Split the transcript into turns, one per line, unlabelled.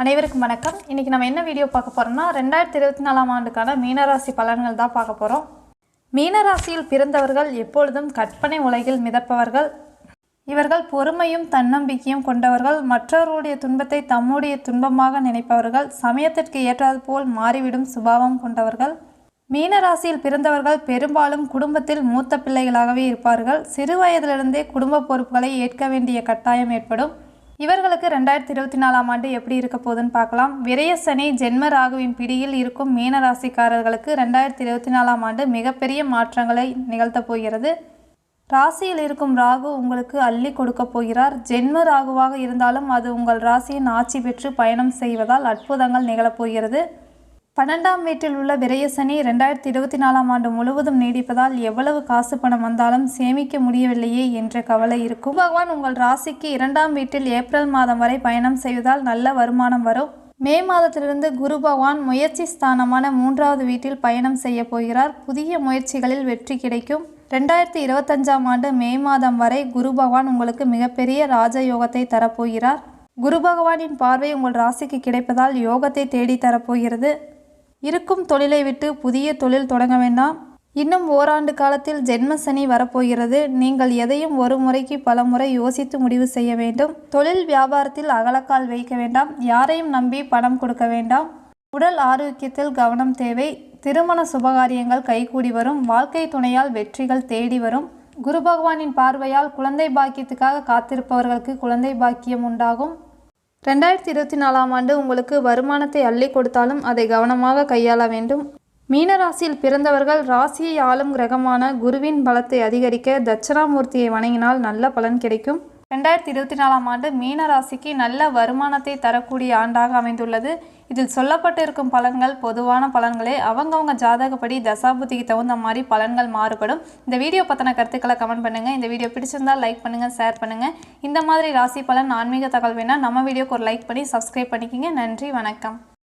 அனைவருக்கும் வணக்கம். இன்றைக்கி நம்ம என்ன வீடியோ பார்க்க போகிறோம்னா ரெண்டாயிரத்தி இருபத்தி நாலாம் ஆண்டுக்கான மீனராசி பலன்கள் தான் பார்க்க போகிறோம் மீனராசியில் பிறந்தவர்கள் எப்பொழுதும் கற்பனை உலகில் மிதப்பவர்கள். இவர்கள் பொறுமையும் தன்னம்பிக்கையும் கொண்டவர்கள். மற்றவர்களுடைய துன்பத்தை தம்முடைய துன்பமாக நினைப்பவர்கள். சமயத்திற்கு ஏற்றாது போல் மாறிவிடும் சுபாவம் கொண்டவர்கள். மீனராசியில் பிறந்தவர்கள் பெரும்பாலும் குடும்பத்தில் மூத்த பிள்ளைகளாகவே இருப்பார்கள். சிறு வயதிலிருந்தே குடும்ப பொறுப்புகளை ஏற்க வேண்டிய கட்டாயம் ஏற்படும். இவர்களுக்கு ரெண்டாயிரத்தி இருபத்தி நாலாம் ஆண்டு எப்படி இருக்க போகுதுன்னு பார்க்கலாம். விரைய சனி ஜென்ம ராகுவின் பிடியில் இருக்கும் மீனராசிக்காரர்களுக்கு ரெண்டாயிரத்தி இருபத்தி நாலாம் ஆண்டு மிகப்பெரிய மாற்றங்களை நிகழ்த்தப் போகிறது. ராசியில் இருக்கும் ராகு உங்களுக்கு அள்ளி கொடுக்க போகிறார். ஜென்ம ராகுவாக இருந்தாலும் அது உங்கள் ராசியின் ஆட்சி பெற்று பயணம் செய்வதால் அற்புதங்கள் நிகழப்போகிறது பன்னெண்டாம் வீட்டில் உள்ள விரயசனி ரெண்டாயிரத்தி இருபத்தி நாலாம் ஆண்டு முழுவதும் நீடிப்பதால் எவ்வளவு காசு பணம் வந்தாலும் சேமிக்க முடியவில்லையே என்ற கவலை இருக்கும். பகவான் உங்கள் ராசிக்கு இரண்டாம் வீட்டில் ஏப்ரல் மாதம் வரை பயணம் செய்வதால் நல்ல வருமானம் வரும். மே மாதத்திலிருந்து குரு பகவான் முயற்சி ஸ்தானமான மூன்றாவது வீட்டில் பயணம் செய்ய போகிறார். புதிய முயற்சிகளில் வெற்றி கிடைக்கும். ரெண்டாயிரத்தி இருபத்தஞ்சாம் ஆண்டு மே மாதம் வரை குரு பகவான் உங்களுக்கு மிகப்பெரிய ராஜயோகத்தை தரப்போகிறார். குரு பகவானின் பார்வை உங்கள் ராசிக்கு கிடைப்பதால் யோகத்தை தேடி தரப்போகிறது. இருக்கும் தொழிலை விட்டு புதிய தொழில் தொடங்க வேண்டாம். இன்னும் ஓராண்டு காலத்தில் ஜென்ம சனி வரப்போகிறது. நீங்கள் எதையும் ஒரு முறைக்கு பல முறை யோசித்து முடிவு செய்ய வேண்டும். தொழில் வியாபாரத்தில் அகலக்கால் வைக்க வேண்டாம். யாரையும் நம்பி பணம் கொடுக்க வேண்டாம். உடல் ஆரோக்கியத்தில் கவனம் தேவை. திருமண சுபகாரியங்கள் கைகூடி வரும். வாழ்க்கை துணையால் வெற்றிகள் தேடி வரும். குரு பகவானின் பார்வையால் குழந்தை பாக்கியத்துக்காக காத்திருப்பவர்களுக்கு குழந்தை பாக்கியம் உண்டாகும். ரெண்டாயிரத்தி இருபத்தி நாலாம் ஆண்டு உங்களுக்கு வருமானத்தை அள்ளி கொடுத்தாலும் அதை கவனமாக கையாள வேண்டும். மீனராசியில் பிறந்தவர்கள் ராசியை ஆளும் கிரகமான குருவின் பலத்தை அதிகரிக்க தட்சணாமூர்த்தியை வணங்கினால் நல்ல பலன் கிடைக்கும். ரெண்டாயிரத்தி இருபத்தி நாலாம் ஆண்டு மீன ராசிக்கு நல்ல வருமானத்தை தரக்கூடிய ஆண்டாக அமைந்துள்ளது. இதில் சொல்லப்பட்டு இருக்கும் பலன்கள் பொதுவான பலன்களே அவங்கவுங்க ஜாதகப்படி தசாபுத்திக்கு தகுந்த மாதிரி பலன்கள் மாறுபடும். இந்த வீடியோ பற்றின கருத்துக்களை கமெண்ட் பண்ணுங்கள் இந்த வீடியோ பிடிச்சிருந்தால் லைக் பண்ணுங்கள் ஷேர் பண்ணுங்கள் இந்த மாதிரி ராசி பலன் ஆன்மீக தகவல் வேணால் நம்ம வீடியோக்கு ஒரு லைக் பண்ணி சப்ஸ்கிரைப் பண்ணிக்கிங்க. நன்றி வணக்கம்.